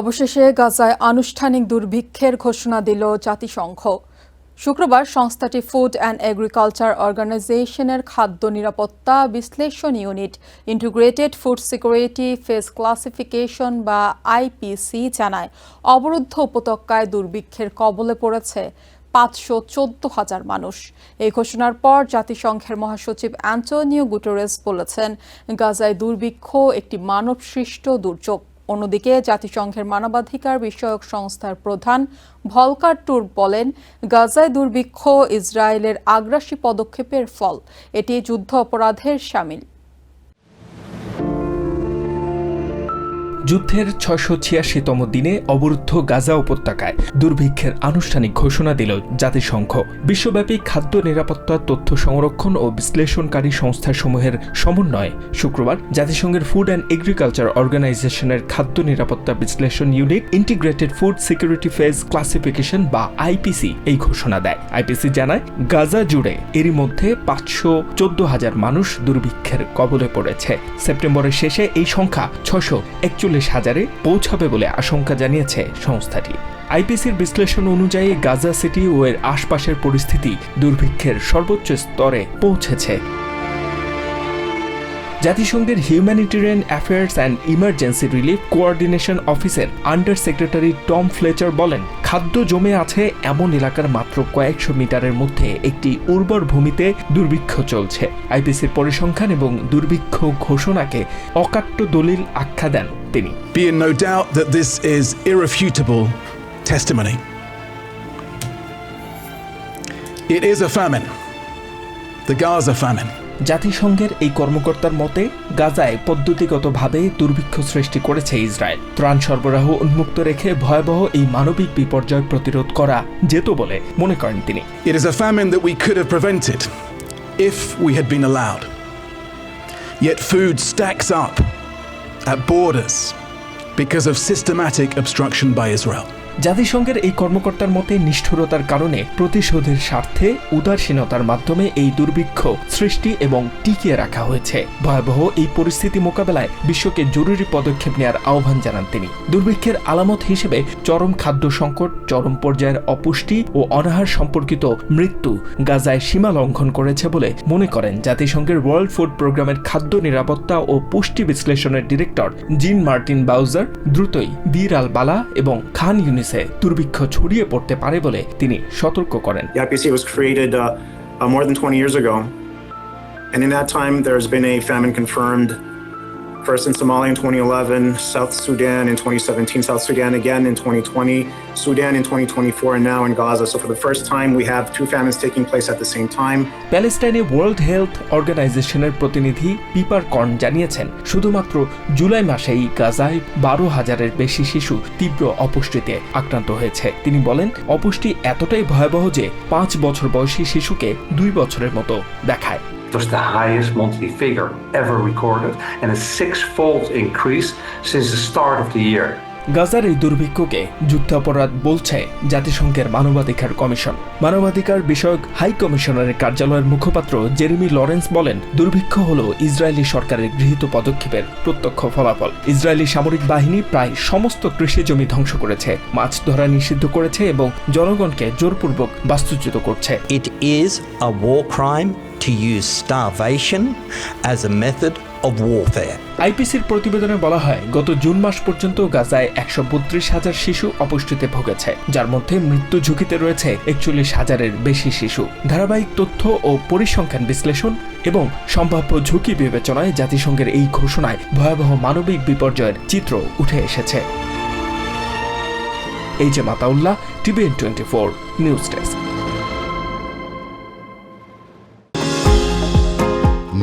অবশেষে গাজায় আনুষ্ঠানিক দুর্ভিক্ষের ঘোষণা দিল জাতিসংঘ। শুক্রবার সংস্থাটি ফুড অ্যান্ড এগ্রিকালচার অর্গানাইজেশনের খাদ্য নিরাপত্তা বিশ্লেষণ unit integrated food security phase classification বা আইপিসি জানায়, অবরুদ্ধ উপত্যকায় দুর্ভিক্ষের কবলে পড়েছে পাঁচশো চোদ্দ হাজার মানুষ। এই ঘোষণার পর জাতিসংঘের মহাসচিব অ্যান্টোনিও গুটেরেস বলেছেন, গাজায় দুর্ভিক্ষ একটি মানবসৃষ্ট দুর্যোগ। অন্যদিকে জাতিসংঘের মানবাধিকার বিষয়ক সংস্থার প্রধান ভলকার টুর বলেন, গাজায় দুর্ভিক্ষ ইসরায়েলের আগ্রাসী পদক্ষেপের ফল। এটি যুদ্ধ অপরাধের সামিল। যুদ্ধের ছয়শো ছিয়াশিতম দিনে অবরুদ্ধ গাজা উপত্যকায় দুর্ভিক্ষের আনুষ্ঠানিক ঘোষণা দিল জাতিসংঘ। বিশ্বব্যাপী খাদ্য নিরাপত্তা, তথ্য সংরক্ষণ ও বিশ্লেষণকারী সংস্থাসমূহের সমন্বয়ে শুক্রবার জাতিসংঘের ফুড অ্যান্ড এগ্রিকালচার অর্গানাইজেশনের খাদ্য নিরাপত্তা বিশ্লেষণ unit integrated food security phase classification বা আইপিসি এই ঘোষণা দেয়। আইপিসি জানায়, গাজা জুড়ে এরই মধ্যে পাঁচশো চোদ্দ হাজার মানুষ দুর্ভিক্ষের কবলে পড়েছে। সেপ্টেম্বরের শেষে এই সংখ্যা ছশো একচল্লিশ হাজারে পৌঁছাবে বলে আশঙ্কা জানিয়েছে সংস্থাটি। আইপিসির বিশ্লেষণ অনুযায়ী গাজা সিটি ও এর আশপাশের পরিস্থিতি দুর্ভিক্ষের সর্বোচ্চ স্তরে পৌঁছেছে। জাতিসংঘের humanitarian affairs and emergency relief coordination অফিসের আন্ডার সেক্রেটারি টম ফ্লেচার বলেন, খাদ্য জমে আছে এমন এলাকার মাত্র কয়েকশো মিটারের মধ্যে একটি উর্বর ভূমিতে দুর্ভিক্ষ চলছে। আইপিসির পরিসংখ্যান এবং দুর্ভিক্ষ ঘোষণাকে অকাট্য দলিল আখ্যা দেন তিনি। The Gaza famine. জাতিসংঘের এই কর্মকর্তার মতে গাজায় পদ্ধতিগতভাবে দুর্ভিক্ষ সৃষ্টি করেছে ইসরায়েল ত্রাণ সরবরাহ উন্মুক্ত রেখে ভয়াবহ এই মানবিক বিপর্যয় প্রতিরোধ করা যেত বলে মনে করেন তিনি It is a famine that we could have prevented if we had been allowed. Yet food stacks up at borders because of systematic obstruction by Israel. জাতিসংঘের এই কর্মকর্তার মতে নিষ্ঠুরতার কারণে প্রতিশোধের স্বার্থে উদাসীনতার মাধ্যমে এই দুর্ভিক্ষ সৃষ্টি এবং টিকিয়ে রাখা হয়েছে। ভয়াবহ এই পরিস্থিতি মোকাবেলায় বিশ্বকে জরুরি পদক্ষেপ নেওয়ার আহ্বান জানান তিনি। দুর্ভিক্ষের আলামত হিসেবে চরম খাদ্য সংকট, চরম পর্যায়ের অপুষ্টি ও অনাহার সম্পর্কিত মৃত্যু গাজায় সীমা লঙ্ঘন করেছে বলে মনে করেন জাতিসংঘের ওয়ার্ল্ড ফুড প্রোগ্রামের খাদ্য নিরাপত্তা ও পুষ্টি বিশ্লেষণের ডিরেক্টর জিন মার্টিন বাউজার, দ্রুতই বীর আল বালা এবং খান ইউনিসে দুর্ভিক্ষ ছড়িয়ে পড়তে পারে বলে তিনি সতর্ক করেন uh, uh, more than 20 years ago. And in that time, there's been a famine confirmed. First in Somalia in 2011, South Sudan in 2017, South Sudan again in 2020, Sudan in 2024, and now in Gaza. So for the first time, we have two famines taking place at the same time. প্যালেস্টাইনে world health অর্গানাইজেশনের প্রতিনিধি pepper corn জানিয়েছেন শুধুমাত্র জুলাই মাসেই গাজায় বারো হাজারের বেশি শিশু তীব্র অপুষ্টিতে আক্রান্ত হয়েছে তিনি বলেন অপুষ্টি এতটাই ভয়াবহ যে পাঁচ বছর বয়সী শিশুকে দুই বছরের মতো দেখায় was the highest monthly figure ever recorded and a six-fold increase since the start of the year. গাজার এই দুর্ভিক্ষকে যুদ্ধাপরাধ বলছে জাতিসংঘের মানবাধিকার কমিশন। মানবাধিকার বিষয়ক হাই কমিশনারের কার্যালয়ের মুখপাত্র জেরেমি লরেন্স বলেন দুর্ভিক্ষ হল ইসরায়েলি সরকারের গৃহীত পদক্ষেপের প্রত্যক্ষ ফলাফল। ইসরায়েলি সামরিক বাহিনী প্রায় সমস্ত কৃষি জমি ধ্বংস করেছে মাছ ধরা নিষিদ্ধ করেছে এবং জনগণকে জোরপূর্বক বাস্তুচ্যুত করছে। It is a war crime to use starvation as a method of warfare. আইপিসির প্রতিবেদনে বলা হয়, গত জুন মাস পর্যন্ত গাজায় একশো বত্রিশ হাজার শিশু অপুষ্টিতে ভুগেছে, যার মধ্যে মৃত্যু ঝুঁকিতে রয়েছে একচল্লিশ হাজারের বেশি শিশু। ধারাবাহিক তথ্য ও পরিসংখ্যান বিশ্লেষণ এবং সম্ভাব্য ঝুঁকি বিবেচনায় জাতিসংঘের এই ঘোষণায় ভয়াবহ মানবিক বিপর্যয়ের চিত্র উঠে এসেছে। এই যে Mataullah, TVN twenty four, news desk.